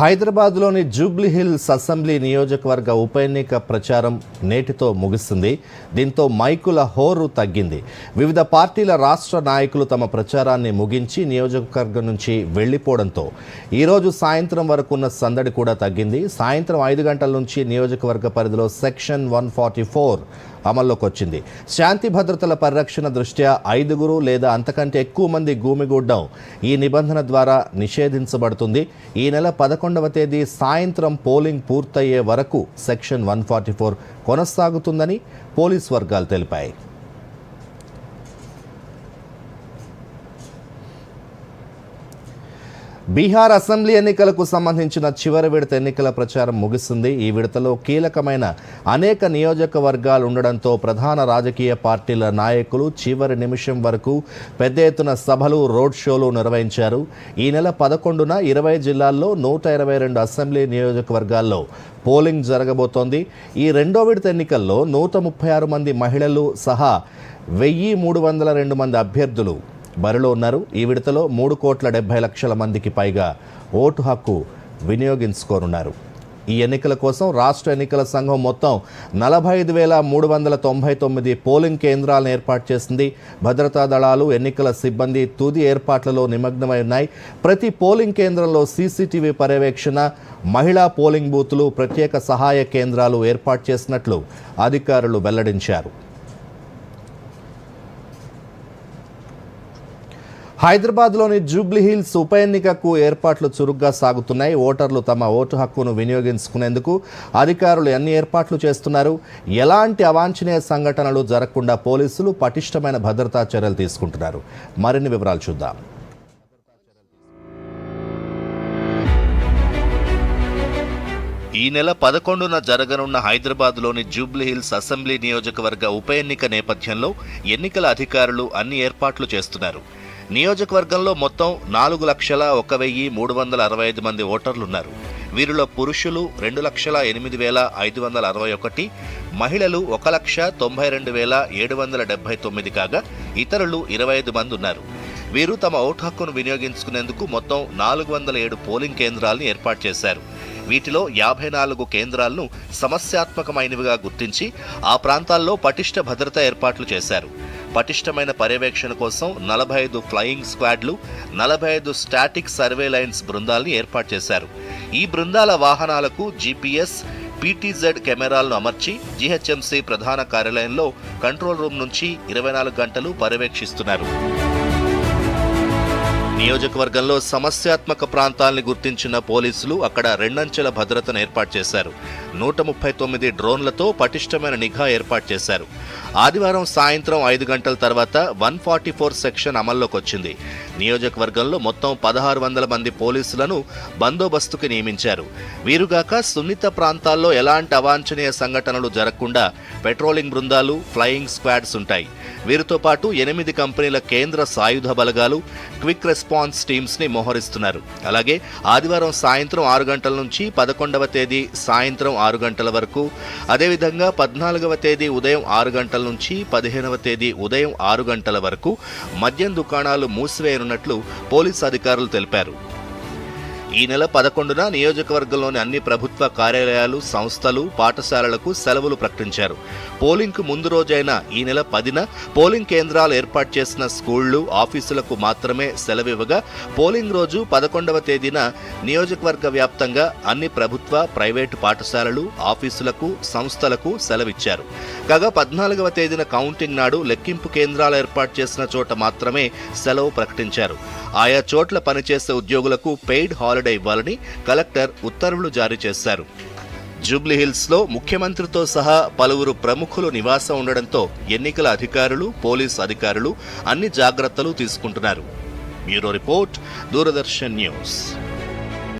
హైదరాబాద్లోని Jubilee hills assembly నియోజకవర్గ ఉప ఎన్నిక ప్రచారం నేటితో ముగిసింది దీంతో మైకుల హోరు తగ్గింది. వివిధ పార్టీల రాష్ట్ర నాయకులు తమ ప్రచారాన్ని ముగించి నియోజకవర్గం నుంచి వెళ్ళిపోవడంతో ఈరోజు సాయంత్రం వరకు ఉన్న సందడి కూడా తగ్గింది. సాయంత్రం ఐదు గంటల నుంచి నియోజకవర్గ పరిధిలో సెక్షన్ వన్ ఫార్టీ ఫోర్ అమల్లోకి వచ్చింది. శాంతి భద్రతల పరిరక్షణ దృష్ట్యా ఐదుగురు లేదా అంతకంటే ఎక్కువ మంది గూమిగూడ్డం ఈ నిబంధన ద్వారా నిషేధించబడుతుంది. ఈ నెల పదకొండవ తేదీ సాయంత్రం పోలింగ్ పూర్తయ్యే వరకు సెక్షన్ వన్ ఫార్టీ ఫోర్ కొనసాగుతుందని పోలీస్ వర్గాలు తెలిపాయి. బీహార్ అసెంబ్లీ ఎన్నికలకు సంబంధించిన చివరి విడత ఎన్నికల ప్రచారం ముగిసింది. ఈ విడతలో కీలకమైన అనేక నియోజకవర్గాలు ఉండడంతో ప్రధాన రాజకీయ పార్టీల నాయకులు చివరి నిమిషం వరకు పెద్ద ఎత్తున సభలు రోడ్ షోలు నిర్వహించారు. ఈ నెల పదకొండున ఇరవై జిల్లాల్లో నూట ఇరవై రెండు అసెంబ్లీ నియోజకవర్గాల్లో పోలింగ్ జరగబోతోంది. ఈ రెండో విడత ఎన్నికల్లో నూట ముప్పై ఆరు మంది మహిళలు సహా వెయ్యి మూడు వందల రెండు మంది అభ్యర్థులు బరిలో ఉన్నారు. ఈ విడతలో మూడు కోట్ల డెబ్బై లక్షల మందికి పైగా ఓటు హక్కు వినియోగించుకోనున్నారు. ఈ ఎన్నికల కోసం రాష్ట్ర ఎన్నికల సంఘం మొత్తం నలభై ఐదు వేల మూడు వందల తొంభై తొమ్మిది పోలింగ్ కేంద్రాలను ఏర్పాటు చేసింది. భద్రతా దళాలు ఎన్నికల సిబ్బంది తుది ఏర్పాట్లలో నిమగ్నమై ఉన్నాయి. ప్రతి పోలింగ్ కేంద్రంలో సీసీటీవీ పర్యవేక్షణ మహిళా పోలింగ్ బూతులు ప్రత్యేక సహాయ కేంద్రాలు ఏర్పాటు చేసినట్లు అధికారులు వెల్లడించారు. హైదరాబాద్లోని జూబ్లీహిల్స్ ఉప ఎన్నికకు ఏర్పాట్లు చురుగ్గా సాగుతున్నాయి. ఓటర్లు తమ ఓటు హక్కును వినియోగించుకునేందుకు అధికారులు అన్ని ఏర్పాట్లు చేస్తున్నారు? ఎలాంటి అవాంఛనీయ సంఘటనలు జరగకుండా పోలీసులు పటిష్టమైన భద్రతా చర్యలు తీసుకుంటున్నారు. మరిన్ని వివరాలు చూద్దాం. ఈ నెల పదకొండున జరగనున్న హైదరాబాద్లోని జూబ్లీహిల్స్ అసెంబ్లీ నియోజకవర్గ ఉప ఎన్నిక నేపథ్యంలో ఎన్నికల అధికారులు అన్ని ఏర్పాట్లు చేస్తున్నారు. నియోజకవర్గంలో మొత్తం నాలుగు లక్షల ఒక వెయ్యి మూడు వందల అరవై ఐదు మంది ఓటర్లున్నారు. వీరిలో పురుషులు రెండు లక్షల ఎనిమిది వేల ఐదు వందల అరవై ఒకటి మహిళలు ఒక లక్ష తొంభై రెండు వేల ఏడు వందల డెబ్బై తొమ్మిది కాగా ఇతరులు ఇరవై ఐదు మంది ఉన్నారు. వీరు తమ ఓటు హక్కును వినియోగించుకునేందుకు మొత్తం నాలుగు వందల ఏడు పోలింగ్ కేంద్రాలను ఏర్పాటు చేశారు. వీటిలో యాభై నాలుగు కేంద్రాలను సమస్యాత్మకమైనవిగా గుర్తించి ఆ ప్రాంతాల్లో పటిష్ట భద్రతా ఏర్పాట్లు చేశారు. పటిష్టమైన పర్యవేక్షణ కోసం నలభై ఐదు ఫ్లయింగ్ స్క్వాడ్లు నలభై ఐదు స్టాటిక్ సర్వేలైన్స్ బృందాల్ని ఏర్పాటు చేశారు. ఈ బృందాల వాహనాలకు జీపీఎస్ పీటీజెడ్ కెమెరాలను అమర్చి జీహెచ్ఎంసీ ప్రధాన కార్యాలయంలో కంట్రోల్ రూమ్ నుంచి ఇరవై నాలుగు గంటలు పర్యవేక్షిస్తున్నారు. నియోజకవర్గంలో సమస్యాత్మక ప్రాంతాల్ని గుర్తించిన పోలీసులు అక్కడ రెండంచెల భద్రతను ఏర్పాటు చేశారు. నూట ముప్పై తొమ్మిది డ్రోన్లతో పటిష్టమైన నిఘా ఏర్పాటు చేశారు. ఆదివారం సాయంత్రం ఐదు గంటల తర్వాత వన్ ఫార్టీ ఫోర్ సెక్షన్ అమల్లోకి వచ్చింది నియోజకవర్గంలో మొత్తం పదహారు వందల మంది పోలీసులను బందోబస్తుకి నియమించారు. వీరుగాక సున్నిత ప్రాంతాల్లో ఎలాంటి అవాంఛనీయ సంఘటనలు జరగకుండా పెట్రోలింగ్ బృందాలు ఫ్లయింగ్ స్క్వాడ్స్ ఉంటాయి. వీరితో పాటు ఎనిమిది కంపెనీల కేంద్ర సాయుధ బలగాలు క్విక్ రెస్పాన్స్ టీమ్స్ని మోహరిస్తున్నారు. అలాగే ఆదివారం సాయంత్రం ఆరు గంటల నుంచి పదకొండవ తేదీ సాయంత్రం ఆరు గంటల వరకు అదేవిధంగా పద్నాలుగవ తేదీ ఉదయం ఆరు గంటల నుంచి పదిహేనవ తేదీ ఉదయం ఆరు గంటల వరకు మద్యం దుకాణాలు చేస్తున్నట్లు పోలీసు అధికారులు తెలిపారు. ఈ నెల పదకొండున నియోజకవర్గంలోని అన్ని ప్రభుత్వ కార్యాలయాలు సంస్థలు పాఠశాలలకు సెలవులు ప్రకటించారు. పోలింగ్కు ముందు రోజైన ఈ నెల పదిన పోలింగ్ కేంద్రాలు ఏర్పాటు చేసిన స్కూళ్ళు ఆఫీసులకు మాత్రమే సెలవివ్వగా పోలింగ్ రోజు పదకొండవ తేదీన నియోజకవర్గ వ్యాప్తంగా అన్ని ప్రభుత్వ ప్రైవేటు పాఠశాలలు ఆఫీసులకు సంస్థలకు సెలవిచ్చారు. కాగా పద్నాలుగవ తేదీన కౌంటింగ్ నాడు లెక్కింపు కేంద్రాలు ఏర్పాటు చేసిన చోట మాత్రమే సెలవు ప్రకటించారు. ఆయా చోట్ల పనిచేసే ఉద్యోగులకు పెయిడ్ హాల్ హాలిడే ఇవ్వాలని కలెక్టర్ ఉత్తర్వులు జారీ చేశారు. జూబ్లీహిల్స్లో ముఖ్యమంత్రితో సహా పలువురు ప్రముఖులు నివాసం ఉండడంతో ఎన్నికల అధికారులు పోలీస్ అధికారులు అన్ని జాగ్రత్తలు తీసుకుంటున్నారు. Bureau report Doordarshan news.